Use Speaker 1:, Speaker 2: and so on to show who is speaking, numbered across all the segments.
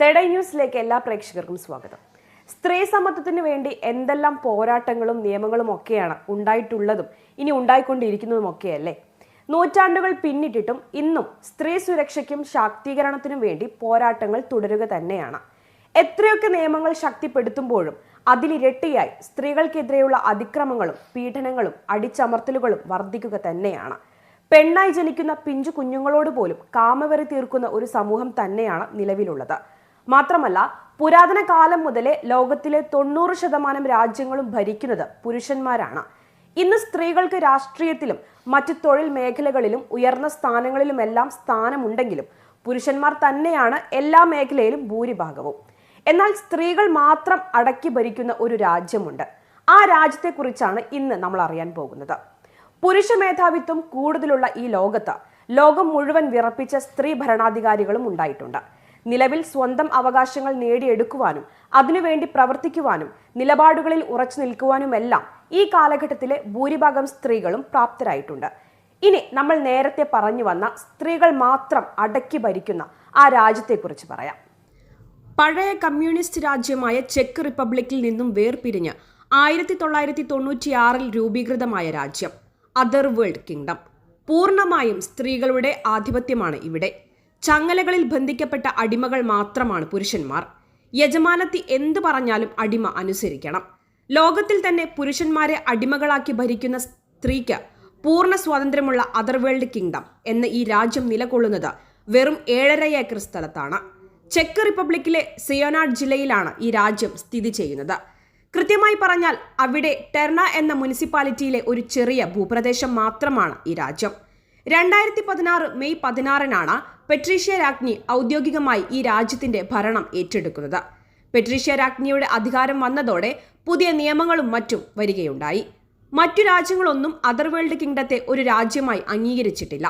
Speaker 1: തെട ന്യൂസിലേക്ക് എല്ലാ പ്രേക്ഷകർക്കും സ്വാഗതം. സ്ത്രീ സമത്വത്തിന് വേണ്ടി എന്തെല്ലാം പോരാട്ടങ്ങളും നിയമങ്ങളും ഒക്കെയാണ് ഉണ്ടായിട്ടുള്ളതും ഇനി ഉണ്ടായിക്കൊണ്ടിരിക്കുന്നതും ഒക്കെയല്ലേ? നൂറ്റാണ്ടുകൾ പിന്നിട്ടിട്ടും ഇന്നും സ്ത്രീ സുരക്ഷയ്ക്കും ശാക്തീകരണത്തിനും വേണ്ടി പോരാട്ടങ്ങൾ തുടരുക തന്നെയാണ്. എത്രയൊക്കെ നിയമങ്ങൾ ശക്തിപ്പെടുത്തുമ്പോഴും അതിലിരട്ടിയായി സ്ത്രീകൾക്കെതിരെയുള്ള അതിക്രമങ്ങളും പീഡനങ്ങളും അടിച്ചമർത്തലുകളും വർദ്ധിക്കുക തന്നെയാണ്. പെണ്ണായി ജനിക്കുന്ന പിഞ്ചു കുഞ്ഞുങ്ങളോട് പോലും കാമവരി തീർക്കുന്ന ഒരു സമൂഹം തന്നെയാണ് നിലവിലുള്ളത്. മാത്രമല്ല പുരാതന കാലം മുതലേ ലോകത്തിലെ തൊണ്ണൂറ് ശതമാനം രാജ്യങ്ങളും ഭരിക്കുന്നത് പുരുഷന്മാരാണ്. ഇന്ന് സ്ത്രീകൾക്ക് രാഷ്ട്രീയത്തിലും മറ്റ് തൊഴിൽ മേഖലകളിലും ഉയർന്ന സ്ഥാനങ്ങളിലുമെല്ലാം സ്ഥാനമുണ്ടെങ്കിലും പുരുഷന്മാർ തന്നെയാണ് എല്ലാ മേഖലയിലും ഭൂരിഭാഗവും. എന്നാൽ സ്ത്രീകൾ മാത്രം അടക്കി ഭരിക്കുന്ന ഒരു രാജ്യമുണ്ട്. ആ രാജ്യത്തെക്കുറിച്ചാണ് ഇന്ന് നമ്മൾ അറിയാൻ പോകുന്നത്. പുരുഷ മേധാവിത്വം കൂടുതലുള്ള ഈ ലോകത്ത് ലോകം മുഴുവൻ വിറപ്പിച്ച സ്ത്രീ ഭരണാധികാരികളും ഉണ്ടായിട്ടുണ്ട്. നിലവിൽ സ്വന്തം അവകാശങ്ങൾ നേടിയെടുക്കുവാനും അതിനുവേണ്ടി പ്രവർത്തിക്കുവാനും നിലപാടുകളിൽ ഉറച്ചു നിൽക്കുവാനുമെല്ലാം ഈ കാലഘട്ടത്തിലെ ഭൂരിഭാഗം സ്ത്രീകളും പ്രാപ്തരായിട്ടുണ്ട്. ഇനി നമ്മൾ നേരത്തെ പറഞ്ഞു വന്ന സ്ത്രീകൾ മാത്രം അടക്കി ഭരിക്കുന്ന ആ രാജ്യത്തെക്കുറിച്ച് പറയാം. പഴയ കമ്മ്യൂണിസ്റ്റ് രാജ്യമായ ചെക്ക് റിപ്പബ്ലിക്കിൽ നിന്നും വേർപിരിഞ്ഞ് ആയിരത്തി തൊള്ളായിരത്തി തൊണ്ണൂറ്റിയാറിൽ രൂപീകൃതമായ രാജ്യം അതർ വേൾഡ് കിങ്ഡം പൂർണമായും സ്ത്രീകളുടെ ആധിപത്യമാണ് ഇവിടെ. ചങ്ങലകളിൽ ബന്ധിക്കപ്പെട്ട അടിമകൾ മാത്രമാണ് പുരുഷന്മാർ. യജമാനത്തി എന്തു പറഞ്ഞാലും അടിമ അനുസരിക്കണം. ലോകത്തിൽ തന്നെ പുരുഷന്മാരെ അടിമകളാക്കി ഭരിക്കുന്ന സ്ത്രീക്ക് പൂർണ സ്വാതന്ത്ര്യമുള്ള അതർ വേൾഡ് കിങ്ഡം എന്ന ഈ രാജ്യം നിലകൊള്ളുന്നത് വെറും ഏഴര ഏക്കർ സ്ഥലത്താണ്. ചെക്ക് റിപ്പബ്ലിക്കിലെ സിയോനാഡ് ജില്ലയിലാണ് ഈ രാജ്യം സ്ഥിതി ചെയ്യുന്നത്. കൃത്യമായി പറഞ്ഞാൽ അവിടെ ടെർണ എന്ന മുനിസിപ്പാലിറ്റിയിലെ ഒരു ചെറിയ ഭൂപ്രദേശം മാത്രമാണ് ഈ രാജ്യം. രണ്ടായിരത്തി പതിനാറ് മെയ് പതിനാറിനാണ് പെട്രീഷ്യ രാജ്ഞി ഔദ്യോഗികമായി ഈ രാജ്യത്തിന്റെ ഭരണം ഏറ്റെടുക്കുന്നത്. പെട്രീഷ്യ രാജ്ഞിയുടെ അധികാരം വന്നതോടെ പുതിയ നിയമങ്ങളും മറ്റും വരികയുണ്ടായി. മറ്റു രാജ്യങ്ങളൊന്നും അതർ വേൾഡ് കിങ്ഡത്തെ ഒരു രാജ്യമായി അംഗീകരിച്ചിട്ടില്ല.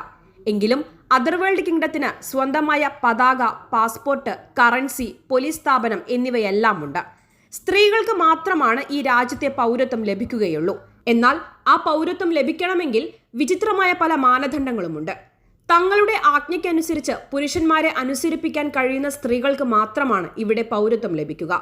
Speaker 1: എങ്കിലും അതർ വേൾഡ് കിങ്ഡത്തിന് സ്വന്തമായ പതാക പാസ്പോർട്ട് കറൻസി പോലീസ് സ്ഥാപനം എന്നിവയെല്ലാം ഉണ്ട് സ്ത്രീകൾക്ക് മാത്രമാണ് ഈ രാജ്യത്തെ പൗരത്വം ലഭിക്കുകയുള്ളൂ. എന്നാൽ ആ പൗരത്വം ലഭിക്കണമെങ്കിൽ വിചിത്രമായ പല മാനദണ്ഡങ്ങളുമുണ്ട്. തങ്ങളുടെ ആജ്ഞയ്ക്കനുസരിച്ച് പുരുഷന്മാരെ അനുസരിപ്പിക്കാൻ കഴിയുന്ന സ്ത്രീകൾക്ക് മാത്രമാണ് ഇവിടെ പൗരത്വം ലഭിക്കുക.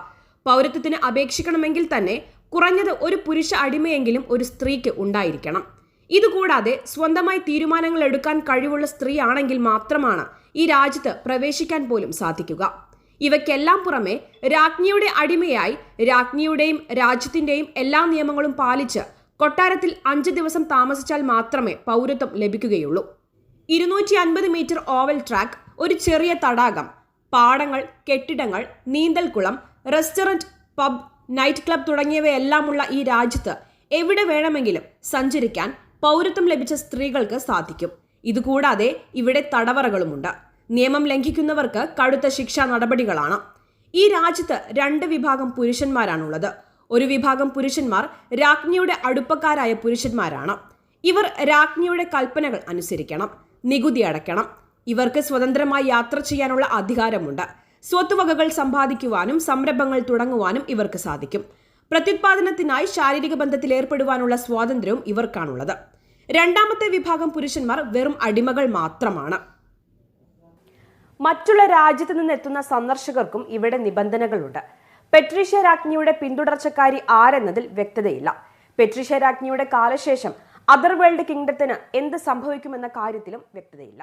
Speaker 1: പൗരത്വത്തിന് അപേക്ഷിക്കണമെങ്കിൽ തന്നെ കുറഞ്ഞത് ഒരു പുരുഷ അടിമയെങ്കിലും ഒരു സ്ത്രീക്ക് ഉണ്ടായിരിക്കണം. ഇതുകൂടാതെ സ്വന്തമായി തീരുമാനങ്ങൾ എടുക്കാൻ കഴിവുള്ള സ്ത്രീയാണെങ്കിൽ മാത്രമാണ് ഈ രാജ്യത്ത് പ്രവേശിക്കാൻ പോലും സാധിക്കുക. ഇവയ്ക്കെല്ലാം പുറമെ രാജ്ഞിയുടെ അടിമയായി രാജ്ഞിയുടെയും രാജ്യത്തിന്റെയും എല്ലാ നിയമങ്ങളും പാലിച്ച് കൊട്ടാരത്തിൽ അഞ്ച് ദിവസം താമസിച്ചാൽ മാത്രമേ പൗരത്വം ലഭിക്കുകയുള്ളൂ. ഇരുന്നൂറ്റി അൻപത് മീറ്റർ ഓവൽ ട്രാക്ക് ഒരു ചെറിയ തടാകം പാടങ്ങൾ കെട്ടിടങ്ങൾ നീന്തൽക്കുളം റെസ്റ്റോറന്റ് പബ് നൈറ്റ് ക്ലബ് തുടങ്ങിയവയെല്ലാമുള്ള ഈ രാജ്യത്ത് എവിടെ വേണമെങ്കിലും സഞ്ചരിക്കാൻ പൗരത്വം ലഭിച്ച സ്ത്രീകൾക്ക് സാധിക്കും. ഇതുകൂടാതെ ഇവിടെ തടവറകളുമുണ്ട്. നിയമം ലംഘിക്കുന്നവർക്ക് കടുത്ത ശിക്ഷാ നടപടികളാണ്. ഈ രാജ്യത്ത് രണ്ട് വിഭാഗം പുരുഷന്മാരാണുള്ളത്. ഒരു വിഭാഗം പുരുഷന്മാർ രാജ്ഞിയുടെ അടുപ്പക്കാരായ പുരുഷന്മാരാണ്. ഇവർ രാജ്ഞിയുടെ കൽപ്പനകൾ അനുസരിക്കണം. നികുതി അടയ്ക്കണം. ഇവർക്ക് സ്വതന്ത്രമായി യാത്ര ചെയ്യാനുള്ള അധികാരമുണ്ട്. സ്വത്തുവകകൾ സമ്പാദിക്കുവാനും സംരംഭങ്ങൾ തുടങ്ങുവാനും ഇവർക്ക് സാധിക്കും. പ്രത്യുത്പാദനത്തിനായി ശാരീരിക ബന്ധത്തിൽ ഏർപ്പെടുവാനുള്ള സ്വാതന്ത്ര്യവും ഇവർക്കാണുള്ളത്. രണ്ടാമത്തെ വിഭാഗം പുരുഷന്മാർ വെറും അടിമകൾ മാത്രമാണ്. മറ്റുള്ള രാജ്യത്ത് നിന്ന് എത്തുന്ന സന്ദർശകർക്കും ഇവിടെ നിബന്ധനകളുണ്ട്. പെട്രീഷ്യ രാജ്ഞിയുടെ പിന്തുടർച്ചക്കാരി ആരെന്നതിൽ വ്യക്തതയില്ല. പെട്രീഷ്യ രാജ്ഞിയുടെ കാലശേഷം അതർ വേൾഡ് കിങ്ഡത്തിന് എന്ത് സംഭവിക്കുമെന്ന കാര്യത്തിലും വ്യക്തതയില്ല.